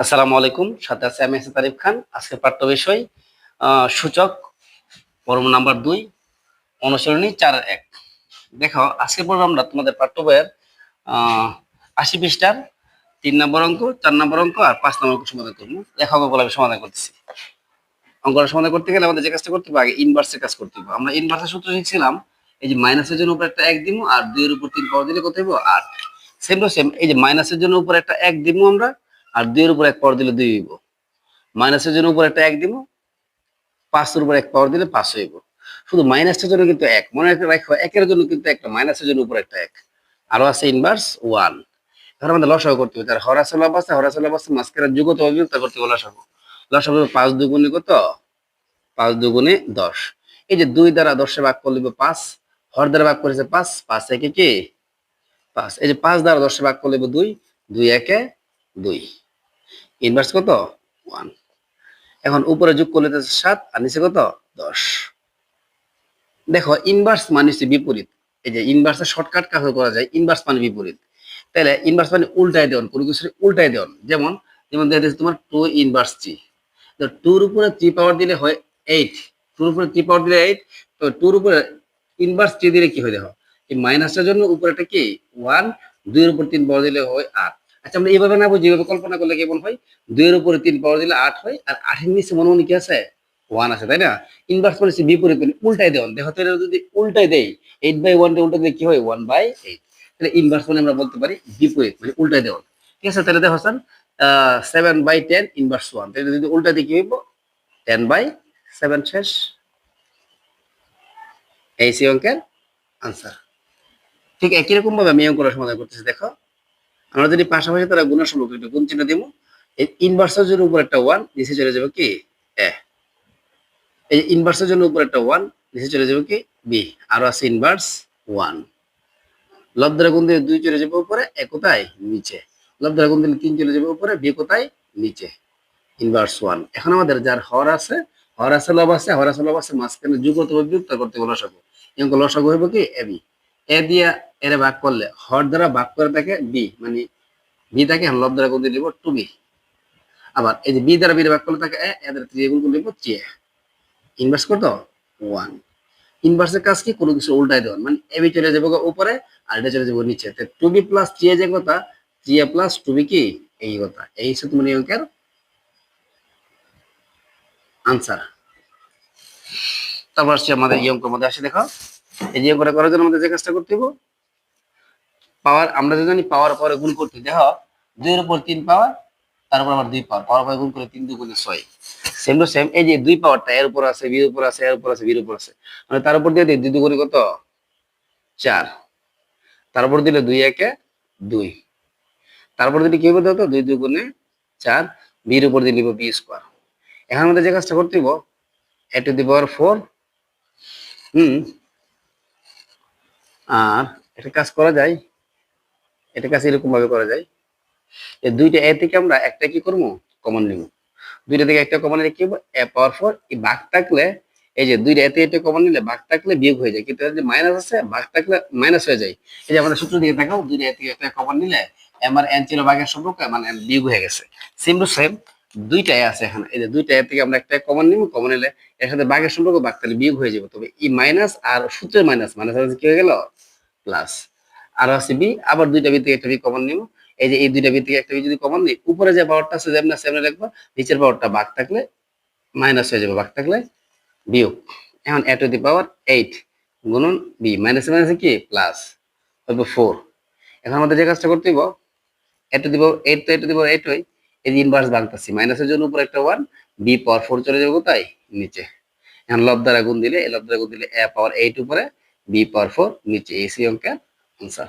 আসসালামু আলাইকুম, সাথে আছে আমি এস তারিফ খান। আজকে পাঠ্য বিষয় সূচক পর্ব নাম্বার দুই অনুসরণী চার এক। দেখো আজকে পর্ব আমরা তোমাদের পাঠ্য বইয়ের আশি পৃষ্ঠার তিন নম্বর অঙ্ক, চার নম্বর অঙ্ক আর পাঁচ নম্বর অঙ্ক সমাধান করব। দেখো, অঙ্কগুলো আমি সমাধান করতেছি। অঙ্কটা সমাধান করতে গেলে আমাদের যে কাজটা করতে হবে, আগে ইনভার্সের কাজ করতে হবে। আমরা ইনভার্সের সূত্র শিখছিলাম, এই যে মাইনাসের জন্য উপর একটা এক দিব আর দুইয়ের উপর তিন পাওয়ার দিলে কত হইব? আট। সেম টু সেম এই যে মাইনাসের জন্য উপর একটা এক দিব আমরা, আর দুইয়ের উপর এক পাওয়ার দিলে দুই হইব। মাইনাসের জন্য উপর একটা এক দিব, পাঁচের উপর এক পাওয়ার দিলে পাঁচ হইব। শুধু মাইনাসের জন্য কিন্তু এক। মনে রাখো, একের জন্য কিন্তু একটা মাইনাসের জন্য উপর একটা এক। আরও আছে ইনভার্স ওয়ান এখন আমাদের লসাগু করতে হবে। তার হরাসল অবস্থা হরাসল অবস্থা মাঝখানে যুগত অভিযুক্ত করতে হবে। লসাগু লসাগু পাঁচ দুগুণে কত? পাঁচ দুগুণে দশ। এই যে দুই দ্বারা দশে ভাগ করলে পাঁচ, হর দ্বারা ভাগ করেছে পাঁচ পাঁচ একে কি? পাঁচ। এই যে পাঁচ দ্বারা দশে ভাগ করলে দুই দুই একে দুই। ইনভার্স কত? ওয়ান এখন উপরে যোগ করলে সাত, আর নিচে কত? দশ। দেখো ইনভার্স মানে হচ্ছে বিপরীত। এই যে ইনভার্সের শর্টকাট কাজ করা যায়? ইনভার্স মানে বিপরীত। তাহলে ইনভার্স মানে উল্টায় দেওয়ান, কোনো কিছু উল্টায় দেওয়ান। যেমন যেমন দেখা যাচ্ছে তোমার টু ইনভার্স থ্রি তো টুর উপরে থ্রি পাওয়ার দিলে হয় এইট টুর উপরে থ্রি পাওয়ার দিলে এইট তো টুর উপরে ইনভার্স থ্রি দিলে কি হয় দেখো? এই মাইনাসটার জন্য উপরেটা কি? ওয়ান দুইয়ের উপর তিন পাওয়ার দিলে হয় আট। আচ্ছা আমরা এইভাবে না বুঝি, এইভাবে কল্পনা করলে কেমন হয়? দুইয়ের উপরে তিন পাওয়ার দিলে আট হয়, আর আটের নিচে মনে মনে কি আছে? ওয়ান আছে, তাই না? ইনভার্স মানে হচ্ছে বিপরীত মানে উল্টাই দেওয়ান দেখো তো যদি উল্টাই দেই এইট বাই ওয়ানটা উল্টা দিলে কি হয়? ওয়ান বাই এইট তাহলে ইনভার্স মানে আমরা বলতে পারি বিপরীত মানে উল্টাই দেওয়ান ঠিক আছে, তাহলে দেখো sir seven by ten inverse one তাহলে যদি উল্টা দিয়ে কি হইব? টেন বাই সেভেন শেষ। এই সি অঙ্কের আনসার ঠিক একই রকম ভাবে আমি অঙ্কটা সমাধান করতেছি, দেখো। আমরা যদি পাশাপাশি তারা গুণের সম্পর্ক গুণ চিহ্ন দিব এই ইনভার্সের জন্য উপর একটা ওয়ান নিচে চলে যাবে কি? এ এই ইনভার্সের জন্য উপর একটা ওয়ান নিচে চলে যাবে কি? বি আরও আছে ইনভার্স ওয়ান লব দ্বারা গুণ দিলে দুই চলে যাবে উপরে, এক কোথায়? নিচে। লব দ্বারা গুণ দিলে তিন চলে যাবে উপরে বি কোথায়? নিচে। ইনভার্স ওয়ান এখন আমাদের যার হর আছে হর আছে, লব আছে, হর আছে, লব আছে, মাঝখানে যুগ অথবা বিযুক্ত করতে হবে লসাগু। এবং লসাগু হইব কি? এ বি এ দিয়া এর ভাগ করলে, হর দ্বারা ভাগ করে থাকে বি মানে বি থাকে লব দ্বারা গুণ দিব টু বি। আবার এই যে বি দ্বারা বি ভাগ করলে থাকে এ এ দ্বারা ত্রিয়ে গুণ দিব চে। ইনভার্স কত ওয়ান ইনভার্সের কাজ কি? কোনো কিছু উল্টাই দেওয়ান মানে এ বি চলে যাবে উপরে, আর এটা চলে যাব নিচে। টু বি প্লাস থ্রি যে কথা এ প্লাস টু বি কি? এই কথা। এই হচ্ছে তোমার এই অঙ্কের আনসার তারপর আসছে আমাদের এই অঙ্কের মধ্যে। আসে দেখো। এই যে করার জন্য আমাদের যে কাজটা করতে হবে পাওয়ার, আমরা যে জানি পাওয়ার পরে গুণ করতে দেখো দুইয়ের উপর তিন পাওয়ার তারপর আবার দুই পাওয়ার। পাওয়ার পরে গুণ করে তিন দুগুণে ছয়। সেম টু সেম এই যে দুই পাওয়ারটা, এর উপর আছে, বির উপর আছে, এর উপর আছে, বির উপর আছে। মানে তার উপর দিয়ে দিই দুগুণে কত? চার। তারপর দিলে দুই একে দুই। তারপর দিলে কি হবে তো? দুই দুগুণে চার, বির উপর দিয়ে নিব বি স্কোয়ার। এখন আমাদের যে কাজটা করতে এ টু দি পাওয়ার ফোর, হুম আর একটা কাজ করা যায়, এটা কাজ এরকম ভাবে করা যায় এই দুইটা এ থেকে আমরা একটা কি করব? কমন নিব। দুইটা থেকে একটা কমন নিলে কি হব? এ পাওয়ার ফোর এই ভাগ থাকলে, এই যে দুইটা এতে এটা কমন নিলে ভাগ থাকলে বিয়োগ হয়ে যায়, কিন্তু যে মাইনাস আছে ভাগ থাকলে মাইনাস হয়ে যায়। এই যে আমাদের সূত্র দিকে দেখাও দুইটা এ থেকে একটা কমন নিলে এম আর এন ছিল ভাগের সম্পর্ক মানে বিয়োগ হয়ে গেছে। সেম টু সেম দুইটা এ আছে এখানে। এই যে দুইটা এ থেকে আমরা একটা কমন নিব কমন নিলে এর সাথে ভাগের সম্পর্ক ভাগ তাহলে বিয়োগ হয়ে যাবে। তবে ই মাইনাস আর সূত্রের মাইনাস মাইনাস কি হয়ে গেল? প্লাস আর আছে বি আবার দুইটা বি থেকে একটা বি কমন নিব। এই যে এই দুইটা বি থেকে একটা বি যদি কমন নিই, উপরে যে পাওয়ারটা আছে, যেমন সেমন রাখব নিচের পাওয়ারটা ভাগ থাকলে মাইনাস হয়ে যাবে ভাগ থাকলে বিয়োগ। এখন a to the power eight গুণন বি মাইনাস মাইনাস কি? প্লাস ফোর এখন আমাদের যে কাজটা করতে হইব এ টু দি পাওয়ার এইট তো এ টু দি পাওয়ার এইট হয় এই ইনভার্স ভাঙতেছি মাইনাসের জন্য উপরে একটা ওয়ান বি পাওয়ার ফোর চলে যাবে তাই নিচে। এখন লব দ্বারা গুণ দিলে, এই লব দ্বারা গুণ দিলে এ পাওয়ার এইট উপরে বি পাওয়ার ফোর নিচে এসি অঙ্কের আনসার